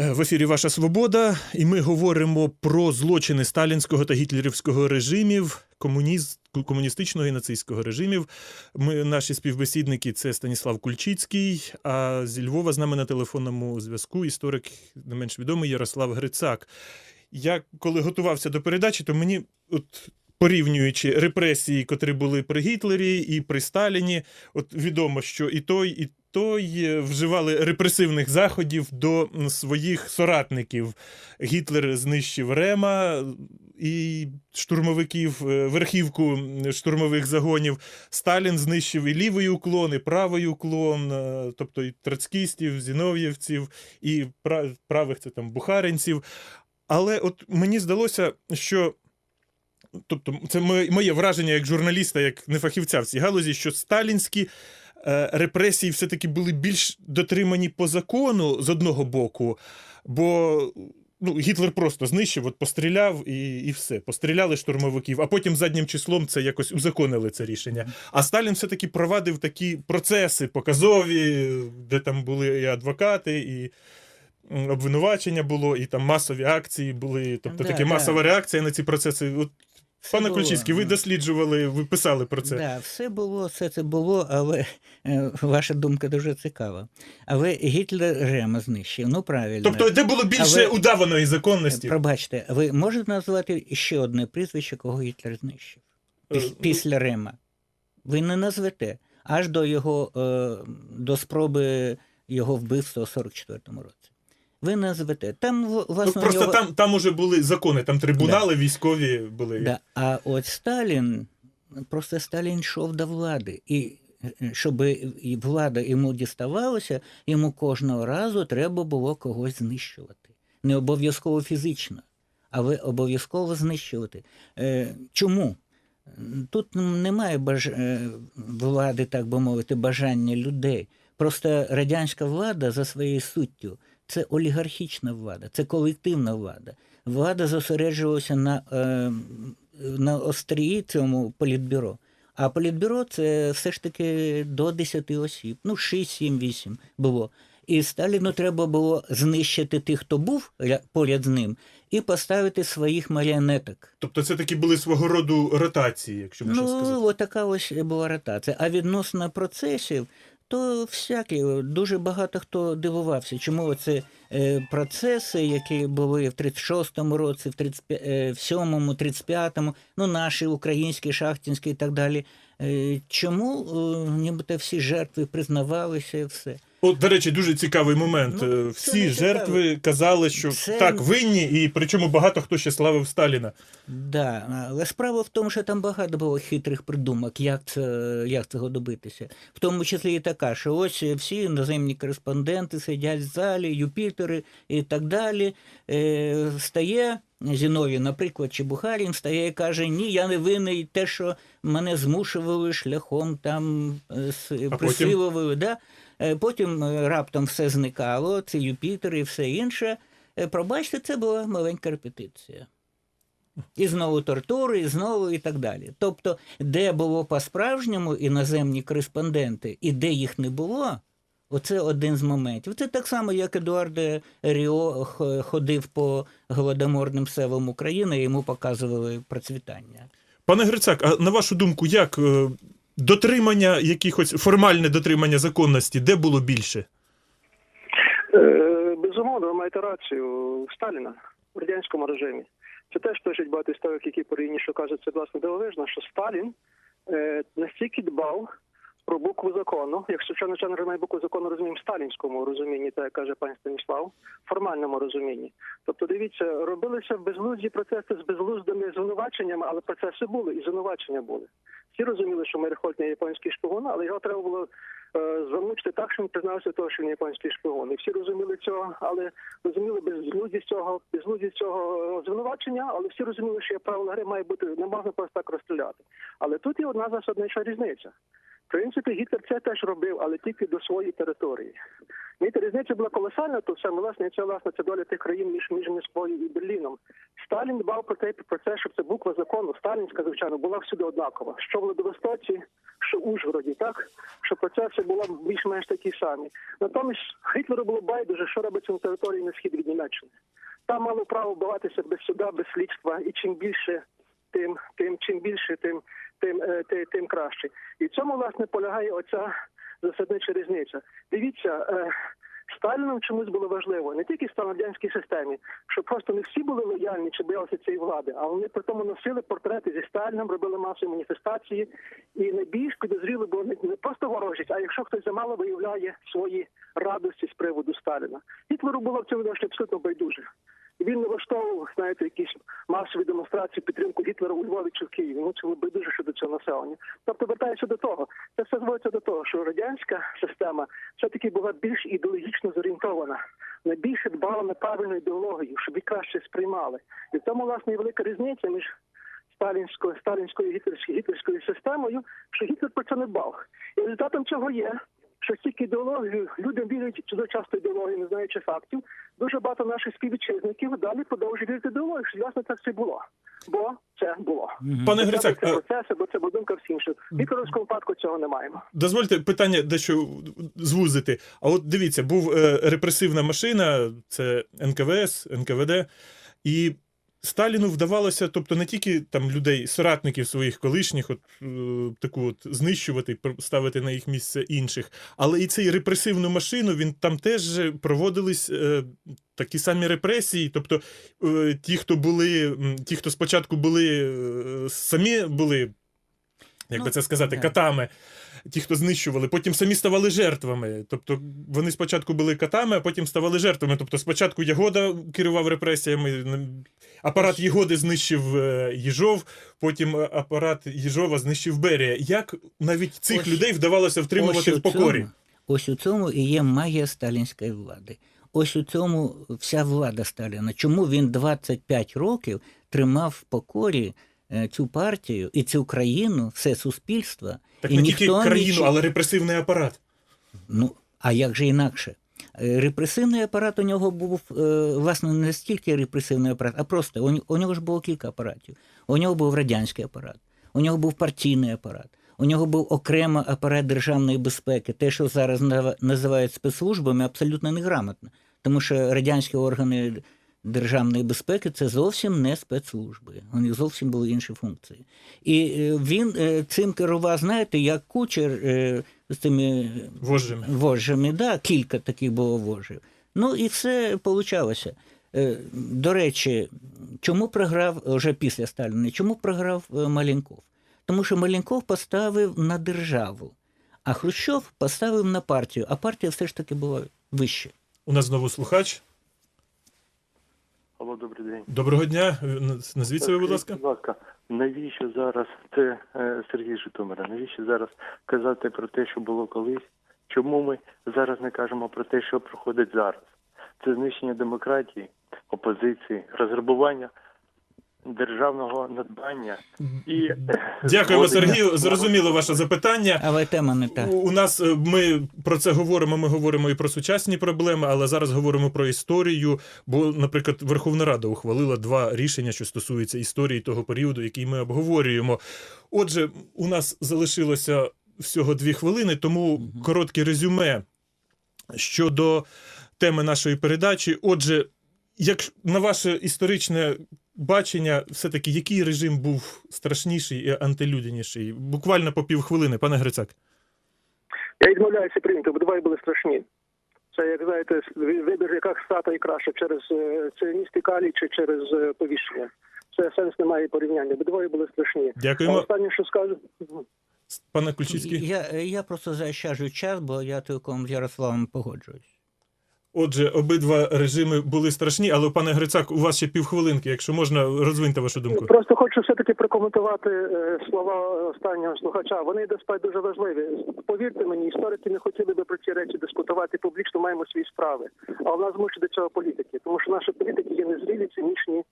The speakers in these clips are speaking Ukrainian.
Е, В ефірі Ваша Свобода, і ми говоримо про злочини сталінського та гітлерівського режимів, комуніст, комуністичного і нацистського режимів. Ми, наші співбесідники це Станіслав Кульчицький, а зі Львова з нами на телефонному зв'язку історик не менш відомий Ярослав Грицак. Я коли готувався до передачі, то мені от. Порівнюючи репресії, котрі були при Гітлері і при Сталіні, от відомо, що і той, і той е, вживали репресивних заходів до своїх соратників. Гітлер знищив Рема і штурмовиків, е, верхівку штурмових загонів. Сталін знищив і лівий уклон, і правий уклон, е, тобто і троцкістів, зінов'євців, і правих це там бухаринців. Але от мені здалося, що. Тобто, це моє враження як журналіста, як нефахівця в цій галузі, що сталінські репресії все-таки були більш дотримані по закону з одного боку, бо ну, Гітлер просто знищив, от постріляв і, і все. Постріляли штурмовиків, а потім заднім числом це якось узаконили це рішення. А Сталін все-таки провадив такі процеси показові, де там були і адвокати, і. Обвинувачення було, і там масові акції були, тобто Да, така да. масова реакція на ці процеси. От, Все пане було. Ключицький, ви досліджували, ви писали про це. Да, все було, все це було, але е, ваша думка дуже цікава. Але Гітлер Рема знищив. Ну правильно. Тобто, де було більше Але- удаваної законності? Пробачте, ви можете назвати ще одне прізвище, кого Гітлер знищив? Піс- Е, Після Рема. Ви не назвете. Аж до його е, до спроби його вбивства у 44-му році. Ви назвете. Там в- Ну, власне просто його... там, там уже були закони, там трибунали військові були. Да. А от Сталін, просто Сталін йшов до влади. І е, щоб влада йому діставалася, йому кожного разу треба було когось знищувати. Не обов'язково фізично, але обов'язково знищувати. Е, Чому? Тут немає баж... е, влади, так би мовити, бажання людей. Просто радянська влада за своєю суттю це олігархічна влада, це колективна влада. Влада зосереджувалася на, е, на острії цьому політбюро. А політбюро це все ж таки до 10 осіб, ну 6, 7, 8 було. І Сталіну треба було знищити тих, хто був поряд з ним, і поставити своїх маріонеток. Тобто це такі були свого роду ротації, якщо можна Ну, сказати. от така ось була ротація. А відносно процесів, то всякі, дуже багато хто дивувався, чому це е, процеси, які були в 36-му році, в 37-му, 35-му, ну, наші, українські, шахтінські і так далі. Е, чому е, нібито всі жертви признавалися і все? От, до речі, дуже цікавий момент. Ну, Е, Всі жертви казали, що Це- так, винні, і причому багато хто ще славив Сталіна. Да, але справа в тому, що там багато було хитрих придумок, як це, як цього добитися. В тому числі і така, що ось всі іноземні кореспонденти сидять в залі, Юпітери і так далі. Е, стає Зіновій, наприклад, чи Бухарін, стає і каже: Ні, я не винний те, що мене змушували шляхом там е, присилували. Да? Е, Потім е, раптом все зникало, це Юпітер і все інше. Е, Пробачте, це була маленька репетиція. І знову тортури, і знову і так далі. Тобто, де було по-справжньому іноземні кореспонденти, і де їх не було, оце один з моментів. Це так само, як Едуард Ріо ходив по голодоморним селам України, і йому показували процвітання. Пане Грицак, а на вашу думку, як дотримання якихось формальне дотримання законності, де було більше? Е, Безумовно, ви маєте рацію Сталіна в радянському режимі. Це теж пишуть багато історик, які порівні, що кажуть, це власне дивовижно, що Сталін е, настільки дбав про букву закону, якщо що начальник розуміє букву закону розуміємо в сталінському розумінні, так як каже пан Станіслав, в формальному розумінні. Тобто, дивіться, робилися безглузді процеси з безглуздими звинуваченнями, але процеси були і звинувачення були. Всі розуміли, що Мерехольд не японський шпигун, але його треба було е, замучити так, що він признався того, що він японський шпигун. І всі розуміли цього, але розуміли безглуздість цього, безглуздість цього е, звинувачення, але всі розуміли, що правила гри має бути не можна просто так розстріляти. Але тут є одна засаднича різниця. В принципі, Гітлер це теж робив, але тільки до своєї території. Знаєте, різниця була колосальна, то саме власне це власне це доля тих країн між між Москвою і Берліном. Сталін дбав про те, про це, щоб це буква закону, сталінська, звичайно, була всюди однакова. Що в Владивостоці, що Ужгороді, так що процеси були більш-менш такі самі. Натомість Гітлеру було байдуже, що робиться на території на схід від Німеччини. Там мало право вбиватися без суда, без слідства, і чим більше, тим, тим чим більше, тим, тим, е, тим краще. І в цьому власне полягає оця засаднича різниця. Дивіться. Е, Сталіном чомусь було важливо не тільки в радянській системі, що просто не всі були лояльні чи боялися цієї влади, а вони при тому носили портрети зі Сталіном, робили масові маніфестації. І найбільш підозріло було не просто ворожість, а якщо хтось замало виявляє свої радості з приводу Сталіна. Гітлеру було в цьому відношенні абсолютно байдуже. Він не влаштовував, знаєте, якісь масові демонстрації підтримку Гітлера у Львові чи в Києві. Ну це байдуже щодо цього населення. Тобто вертається до того, це все зводиться до того, що радянська система все-таки була більш ідеологічно зорієнтована, найбільше дбала на правильну ідеологію, щоб її краще сприймали. І в тому власне і велика різниця між сталінською, сталінською гітлерською, гітлерською системою, що Гітлер про це не дбав. І результатом чого є, що стільки ідеологію, людям вірять дуже часто ідеологію, не знаючи фактів, дуже багато наших співвітчизників далі продовжують вірити ідеологію, що ясно так це було. Бо це було. Пане Грицак, це е, процеси, бо це будинка всі інші. В Гітлерівському випадку цього не маємо. Дозвольте питання дещо звузити. А от дивіться, був е, репресивна машина, це НКВС, НКВД, і Сталіну вдавалося, тобто не тільки там людей, соратників своїх колишніх, от е, таку от знищувати, ставити на їх місце інших, але і цей репресивну машину він там теж проводились е, такі самі репресії. Тобто е, ті, хто були, ті, хто спочатку були е, самі були, як би Ну, це сказати, да. катами. Ті, хто знищували, потім самі ставали жертвами. Тобто вони спочатку були катами, а потім ставали жертвами. Тобто, спочатку Ягода керував репресіями, апарат Єгоди знищив е, Єжов, потім е, апарат Єжова знищив Берія. Як навіть цих Ось- людей вдавалося втримувати в покорі? цьому- Ось у цьому і є магія сталінської влади. Ось у цьому вся влада Сталіна. Чому він 25 років тримав в покорі е, цю партію і цю країну, все суспільство, Так і не тільки країну, нічого- але репресивний апарат. Ну, а як же інакше? Е, Репресивний апарат у нього був, е, власне, не стільки репресивний апарат, а просто у, нього ж було кілька апаратів. У нього був радянський апарат, у нього був партійний апарат, у нього був окремо апарат державної безпеки. Те, що зараз називають спецслужбами, абсолютно неграмотно. Тому що радянські органи державної безпеки це зовсім не спецслужби. У них зовсім були інші функції. І е, він е, цим керував, знаєте, як кучер е, з цими Вожжими. вожжами, да, кілька таких було вожжів. Ну і все получалося. До речі, чому програв вже після Сталіна? Чому програв Маленков? Тому що Маленков поставив на державу, а Хрущов поставив на партію, а партія все ж таки була вище. У нас знову слухач. Алло, добрий день. Доброго дня. Е, Назвіть себе, будь ласка. Будь ласка, навіщо зараз це е, Сергій Житомира? Навіщо зараз казати про те, що було колись? Чому ми зараз не кажемо про те, що проходить зараз? Це знищення демократії, опозиції, розграбування державного надбання і Дякуємо, Сергію. Зрозуміло ваше запитання. Але тема не та. У нас е, ми про це говоримо. Ми говоримо і про сучасні проблеми, але зараз говоримо про історію. Бо, наприклад, Верховна Рада ухвалила два рішення, що стосуються історії того періоду, який ми обговорюємо. Отже, у нас залишилося всього дві хвилини, тому коротке резюме щодо теми нашої передачі. Отже, як на ваше історичне бачення, все-таки який режим був страшніший і антилюдяніший? Буквально по півхвилини, пане Грицак. Я відмовляюся прийняти, обидва були страшні. Це, як знаєте, вибір, яка стата і краще через е, цивілістий калій чи через е, повіщення. Це сенс немає порівняння. Обидва були страшні. А останнє, що скажу, пане Ключицький. Я, я просто заощаджу час, бо я цілком з Ярославом погоджуюсь. Отже, обидва режими були страшні, але пане Грицак, у вас ще півхвилинки. Якщо можна, розвиньте вашу думку. Просто хочу все-таки прокоментувати е, слова останнього слухача. Вони досить дуже важливі. Повірте мені, історики не хотіли би про ці речі дискутувати публічно, маємо свої справи. А в нас змушують до цього політики, тому що наші політики є незрілі, цинічні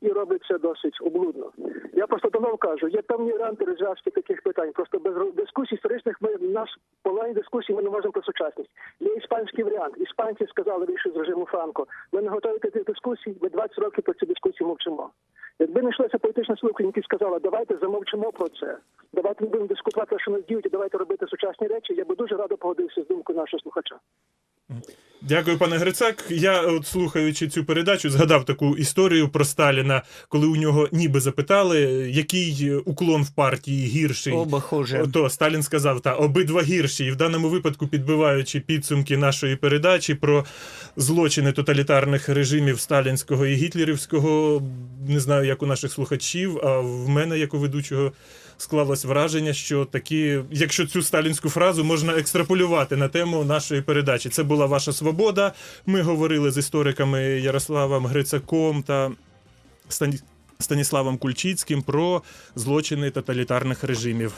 і роблять це досить облудно. Я просто давно кажу, є певні варіанти розв'язки таких питань. Просто без дискусій історичних ми в нас половині дискусій ми не можемо про сучасність. Є іспанський варіант. Іспанці сказали вийшли з режиму Франко. Ми не готові до цих дискусій. Ми 20 років про ці дискусії мовчимо. Якби не йшлася політична сила, яка сказала, давайте замовчимо про це, давайте не будемо дискутувати, що нас діють, і давайте робити сучасні речі, я би дуже радо погодився з думкою нашого слухача. Дякую, пане Грицак. Я, от слухаючи цю передачу, згадав таку історію про Сталіна, коли у нього ніби запитали, який уклон в партії гірший. Оба хуже. То Сталін сказав, та обидва гірші, і в даному випадку, підбиваючи підсумки нашої передачі про злочини тоталітарних режимів сталінського і гітлерівського, не знаю, як у наших слухачів, а в мене, як у ведучого, склалось враження, що такі, якщо цю сталінську фразу можна екстраполювати на тему нашої передачі. Це була ваша свобода. Ми говорили з істориками Ярославом Грицаком та Стані- Станіславом Кульчицьким про злочини тоталітарних режимів.